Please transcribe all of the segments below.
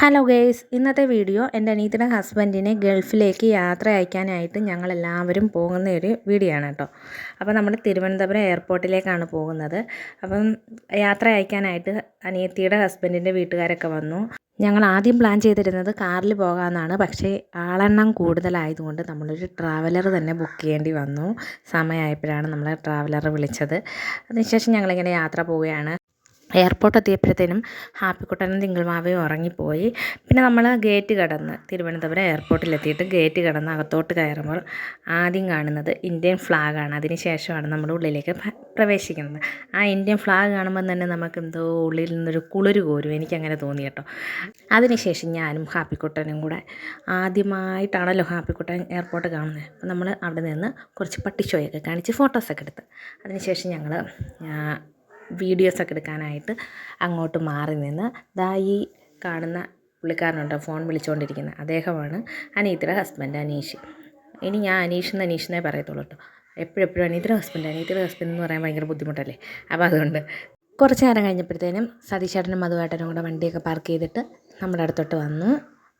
Hello guys ഇന്നത്തെ video എന്റെ അനീത്തിന്റെ ഹസ്ബൻഡിനെ ഗൾഫിലേക്ക് യാത്ര അയക്കാനായിട്ട് ഞങ്ങളെല്ലാവരും പോകുന്ന ഒരു വീഡിയോ ആണ് കേട്ടോ. അപ്പോൾ നമ്മൾ തിരുവനന്തപുരം എയർപോർട്ടിലേക്കാണ് പോകുന്നത്. അപ്പം യാത്ര അയക്കാനായിട്ട് അനിയത്തിയുടെ ഹസ്ബൻഡിന്റെ വീട്ടുകാരൊക്കെ വന്നു. ഞങ്ങൾ ആദ്യം പ്ലാൻ ചെയ്തിരുന്നത് കാറിൽ പോകാമെന്നാണ്. പക്ഷേ ആളെണ്ണം കൂടുതലായതുകൊണ്ട് നമ്മളൊരു ട്രാവലർ തന്നെ ബുക്ക് ചെയ്യേണ്ടി വന്നു. സമയമായപ്പോഴാണ് നമ്മൾ ട്രാവലർ വിളിച്ചത്. അതിനുശേഷം ഞങ്ങളിങ്ങനെ യാത്ര പോവുകയാണ്. എയർപോർട്ട് എത്തിയപ്പോഴത്തേനും ഹാപ്പിക്കുട്ടനും തിങ്കളമാവയും ഉറങ്ങിപ്പോയി. പിന്നെ നമ്മൾ ഗേറ്റ് കടന്ന് തിരുവനന്തപുരം എയർപോർട്ടിലെത്തിയിട്ട് ഗേറ്റ് കടന്ന് അകത്തോട്ട് കയറുമ്പോൾ ആദ്യം കാണുന്നത് ഇന്ത്യൻ ഫ്ലാഗാണ്. അതിന് ശേഷമാണ് നമ്മൾ ഉള്ളിലേക്ക് പ്രവേശിക്കുന്നത്. ആ ഇന്ത്യൻ ഫ്ലാഗ് കാണുമ്പോൾ തന്നെ നമുക്ക് എന്തോ ഉള്ളിൽ നിന്നൊരു കുളിര് കോരും. എനിക്കങ്ങനെ തോന്നി കേട്ടോ. അതിനുശേഷം ഞാനും ഹാപ്പിക്കുട്ടനും കൂടെ ആദ്യമായിട്ടാണല്ലോ ഹാപ്പിക്കുട്ടൻ എയർപോർട്ട് കാണുന്നത്. അപ്പോൾ നമ്മൾ അവിടെ നിന്ന് കുറച്ച് പട്ടിച്ചോയൊക്കെ കാണിച്ച് ഫോട്ടോസൊക്കെ എടുത്ത്. അതിനുശേഷം ഞങ്ങൾ വീഡിയോസൊക്കെ എടുക്കാനായിട്ട് അങ്ങോട്ട് മാറി നിന്ന് ദാ ഈ കാണുന്ന പുള്ളിക്കാരനുണ്ട് ഫോൺ വിളിച്ചുകൊണ്ടിരിക്കുന്നത് അദ്ദേഹമാണ് അനീത്തിയുടെ ഹസ്ബൻഡ് അനീഷ്. ഇനി ഞാൻ അനീഷ് എന്ന് അനീഷ് എന്നേ പറയത്തുള്ളൂ കേട്ടോ. എപ്പോഴെപ്പോഴും അനീത്തിയുടെ ഹസ്ബൻഡ് അനീത്തിയുടെ ഹസ്ബൻഡ് എന്ന് പറയാൻ ഭയങ്കര ബുദ്ധിമുട്ടല്ലേ? അപ്പോൾ അതുകൊണ്ട് കുറച്ച് നേരം കഴിഞ്ഞപ്പോഴത്തേനും സതീശേട്ടനും മധുവേട്ടനും കൂടെ വണ്ടിയൊക്കെ പാർക്ക് ചെയ്തിട്ട് നമ്മുടെ അടുത്തോട്ട് വന്നു.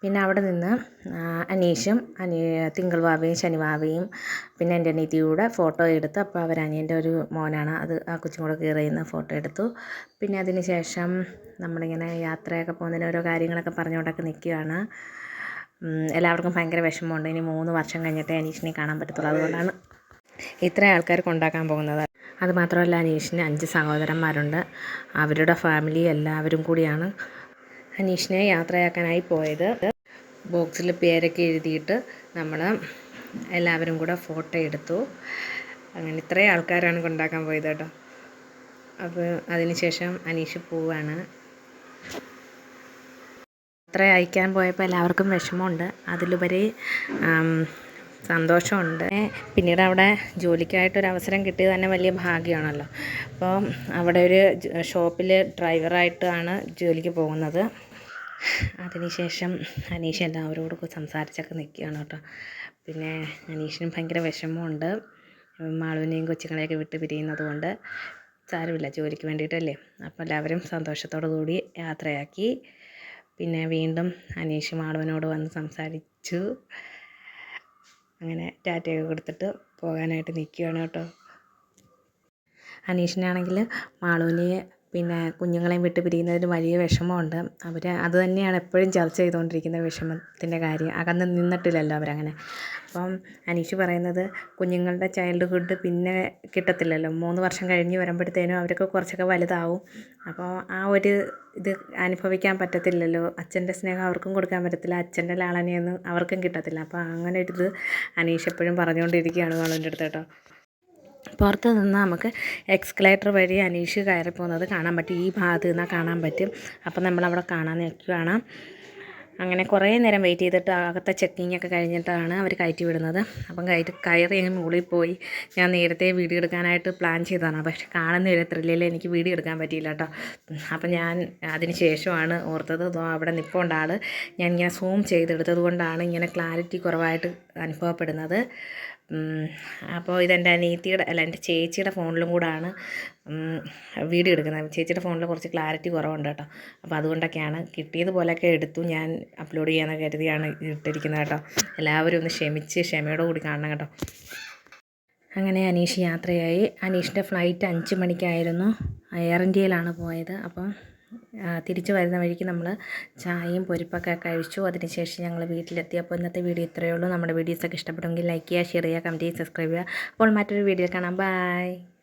പിന്നെ അവിടെ നിന്ന് അനീഷും അനി ശനി വാവയും പിന്നെ എന്റെ അനിയത്തിയൂടെ ഫോട്ടോ എടുത്തു അപ്പോൾ അവർ അനിയന്റെ ഒരു മോനാണ്. അത് ആ കൊച്ചും കൂടെ കയറി ഫോട്ടോ എടുത്തു. പിന്നെ അതിന് ശേഷം നമ്മളിങ്ങനെ യാത്രയൊക്കെ പോകുന്നതിന് ഓരോ കാര്യങ്ങളൊക്കെ പറഞ്ഞുകൊണ്ടൊക്കെ നിൽക്കുകയാണ്. എല്ലാവർക്കും ഭയങ്കര വിഷമമുണ്ട്. ഇനി മൂന്ന് വർഷം കഴിഞ്ഞിട്ടേ അനീഷിനെ കാണാൻ പറ്റത്തുള്ളൂ. അതുകൊണ്ടാണ് ഇത്ര ആൾക്കാർ കൊണ്ടാക്കാൻ പോകുന്നത്. അതുമാത്രമല്ല അനീഷിന് അഞ്ച് സഹോദരന്മാരുണ്ട്. അവരുടെ ഫാമിലി എല്ലാവരും കൂടിയാണ്. അനീഷിനെ യാത്രയാക്കാനായി പോയത്. ബോക്സിൽ പേരൊക്കെ എഴുതിയിട്ട് നമ്മൾ എല്ലാവരും കൂടെ ഫോട്ടോ എടുത്തു. അങ്ങനെ ഇത്രയും ആൾക്കാരാണ് കൊണ്ടാക്കാൻ പോയത് കേട്ടോ. അപ്പോൾ അതിനുശേഷം അനീഷ് പോവാണ്. യാത്ര അയക്കാൻ പോയപ്പോൾ എല്ലാവർക്കും വിഷമമുണ്ട്. അതിലുപരി സന്തോഷമുണ്ട്. പിന്നീട് അവിടെ ജോലിക്കായിട്ടൊരു അവസരം കിട്ടിയത് തന്നെ വലിയ ഭാഗ്യമാണല്ലോ. അപ്പോൾ അവിടെ ഒരു ഷോപ്പിൽ ഡ്രൈവറായിട്ടാണ് ജോലിക്ക് പോകുന്നത്. അതിനുശേഷം അനീഷ് എല്ലാവരോടും സംസാരിച്ചൊക്കെ നിൽക്കുകയാണ് കേട്ടോ. പിന്നെ അനീഷിനും ഭയങ്കര വിഷമമുണ്ട്. മാളുവിനെയും കൊച്ചുങ്ങളെയൊക്കെ വിട്ട് പിരിയുന്നത് കൊണ്ട് സാരമില്ല ജോലിക്ക് വേണ്ടിയിട്ടല്ലേ. അപ്പോൾ എല്ലാവരും സന്തോഷത്തോടു കൂടി യാത്രയാക്കി. പിന്നെ വീണ്ടും അനീഷ് മാളുവിനോട് വന്ന് സംസാരിച്ചു. അങ്ങനെ ടാറ്റയൊക്കെ കൊടുത്തിട്ട് പോകാനായിട്ട് നിൽക്കുകയാണ് കേട്ടോ. അനീഷിനാണെങ്കിൽ മാളുവിനെ പിന്നെ കുഞ്ഞുങ്ങളെയും വിട്ട് പിരിയുന്നതിന് വലിയ വിഷമമുണ്ട്. അവർ അത് തന്നെയാണ് എപ്പോഴും ചർച്ച ചെയ്തുകൊണ്ടിരിക്കുന്ന വിഷമത്തിന്റെ കാര്യം. അകന്ന് നിന്നിട്ടില്ലല്ലോ അവരങ്ങനെ. അപ്പം അനീഷ് പറയുന്നത് കുഞ്ഞുങ്ങളുടെ ചൈൽഡ്ഹുഡ് പിന്നെ കിട്ടത്തില്ലല്ലോ. മൂന്ന് വർഷം കഴിഞ്ഞ് വരുമ്പോഴത്തേനും അവരൊക്കെ കുറച്ചൊക്കെ വലുതാവും. അപ്പോൾ ആ ഒരു ഇത് അനുഭവിക്കാൻ പറ്റത്തില്ലല്ലോ. അച്ഛന്റെ സ്നേഹം അവർക്കും കൊടുക്കാൻ പറ്റത്തില്ല. അച്ഛന്റെ ലാളനയൊന്നും അവർക്കും കിട്ടത്തില്ല. അപ്പോൾ അങ്ങനെ ഒരു ഇത് അനീഷ് എപ്പോഴും പറഞ്ഞുകൊണ്ടിരിക്കുകയാണ് വളന്റെ അടുത്ത് കേട്ടോ. പുറത്ത് നിന്ന് നമുക്ക് എക്സ്കലേറ്റർ വഴി അനീഷ് കയറി പോകുന്നത് കാണാൻ പറ്റും. ഈ ഭാഗത്ത് നിന്നാൽ കാണാൻ പറ്റും. അപ്പം നമ്മളവിടെ കാണാൻ നിൽക്കുകയാണ് അങ്ങനെ കുറേ നേരം വെയിറ്റ് ചെയ്തിട്ട് അകത്തെ ചെക്കിങ് ഒക്കെ കഴിഞ്ഞിട്ടാണ് അവർ കയറ്റി വിടുന്നത്. അപ്പം കയറ്റി കയറി അങ്ങ് മുകളിൽ പോയി. ഞാൻ നേരത്തെ വീഡിയോ എടുക്കാനായിട്ട് പ്ലാൻ ചെയ്തതാണ്. പക്ഷെ കാണുന്ന ഒരു ത്രില്ലിൽ എനിക്ക് വീഡിയോ എടുക്കാൻ പറ്റിയില്ല കേട്ടോ. അപ്പം ഞാൻ അതിന് ശേഷമാണ് ഓർത്തത് അവിടെ നിൽപ്പുണ്ട് ആൾ ഞാൻ ഇങ്ങനെ സൂം ചെയ്തെടുത്തത് കൊണ്ടാണ് ഇങ്ങനെ ക്ലാരിറ്റി കുറവായിട്ട് അനുഭവപ്പെടുന്നത്. അപ്പോൾ ഇതെന്റെ അനിയത്തിയുടെ അല്ല എന്റെ ചേച്ചിയുടെ ഫോണിലും കൂടാണ് വീഡിയോ എടുക്കുന്നത്. ചേച്ചിയുടെ ഫോണിൽ കുറച്ച് ക്ലാരിറ്റി കുറവുണ്ട് കേട്ടോ. അപ്പോൾ അതുകൊണ്ടൊക്കെയാണ് കിട്ടിയതുപോലെയൊക്കെ എടുത്തു ഞാൻ അപ്ലോഡ് ചെയ്യാമെന്ന് കരുതിയാണ് ഇട്ടിരിക്കുന്നത് കേട്ടോ. എല്ലാവരും ഒന്ന് ക്ഷമിച്ച് ക്ഷമയോടെ കൂടി കാണണം കേട്ടോ. അങ്ങനെ അനീഷ് യാത്രയായി. അനീഷിന്റെ ഫ്ലൈറ്റ് അഞ്ച് മണിക്കായിരുന്നു. എയർ ഇന്ത്യയിലാണ് പോയത്. അപ്പം തിരിച്ച് വരുന്ന വഴിക്ക് നമ്മൾ ചായയും പൊരിപ്പൊക്കെ കഴിച്ചു. അതിനുശേഷം ഞങ്ങൾ വീട്ടിലെത്തിയപ്പോൾ ഇന്നത്തെ വീഡിയോ ഇത്രയേ ഉള്ളൂ. നമ്മുടെ വീഡിയോസൊക്കെ ഇഷ്ടപ്പെടുമെങ്കിൽ ലൈക്ക് ചെയ്യുക ഷെയർ ചെയ്യുക കമന്റ് ചെയ്യുക സബ്സ്ക്രൈബ് ചെയ്യുക. അപ്പോൾ മറ്റൊരു വീഡിയോ കാണാം. ബൈ